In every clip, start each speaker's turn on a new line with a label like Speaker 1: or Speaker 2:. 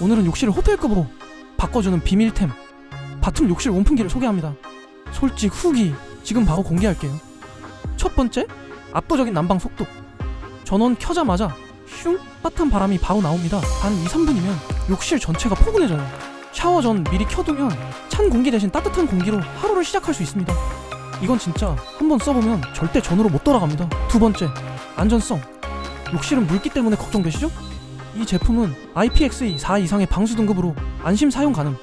Speaker 1: 오늘은 욕실을 호텔급으로 바꿔주는 비밀템 바툼 욕실 온풍기를 소개합니다. 솔직 후기 지금 바로 공개할게요. 첫 번째, 압도적인 난방 속도. 전원 켜자마자 슝 따뜻한 바람이 바로 나옵니다. 한 2, 3분이면 욕실 전체가 포근해져요. 샤워 전 미리 켜두면 찬 공기 대신 따뜻한 공기로 하루를 시작할 수 있습니다. 이건 진짜 한번 써보면 절대 전으로 못 돌아갑니다. 두 번째, 안전성. 욕실은 물기 때문에 걱정되시죠? 이 제품은 IPX2 4 이상의 방수 등급으로 안심 사용 가능.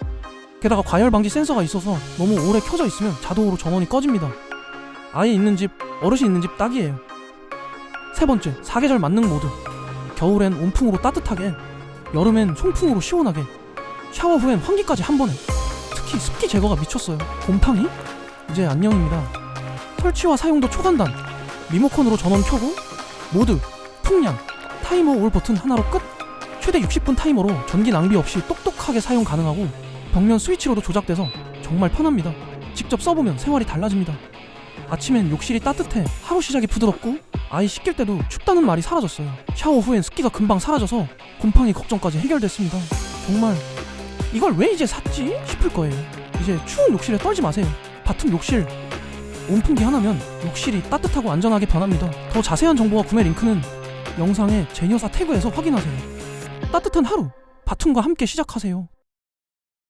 Speaker 1: 게다가 과열 방지 센서가 있어서 너무 오래 켜져 있으면 자동으로 전원이 꺼집니다. 아이 있는 집, 어르신 있는 집 딱이에요. 세 번째, 사계절 만능 모드. 겨울엔 온풍으로 따뜻하게, 여름엔 송풍으로 시원하게, 샤워 후엔 환기까지 한 번에. 특히 습기 제거가 미쳤어요. 곰팡이? 이제 안녕입니다. 설치와 사용도 초간단. 리모컨으로 전원 켜고 모드, 풍량, 타이머 올 버튼 하나로 끝. 최대 60분 타이머로 전기 낭비 없이 똑똑하게 사용 가능하고 벽면 스위치로도 조작돼서 정말 편합니다. 직접 써보면 생활이 달라집니다. 아침엔 욕실이 따뜻해 하루 시작이 부드럽고 아이 씻길 때도 춥다는 말이 사라졌어요. 샤워 후엔 습기가 금방 사라져서 곰팡이 걱정까지 해결됐습니다. 정말 이걸 왜 이제 샀지 싶을 거예요. 이제 추운 욕실에 떨지 마세요. 바툼 욕실 온풍기 하나면 욕실이 따뜻하고 안전하게 변합니다. 더 자세한 정보와 구매 링크는 영상의 제니어사 태그에서 확인하세요. 따뜻한 하루 바툼과 함께 시작하세요.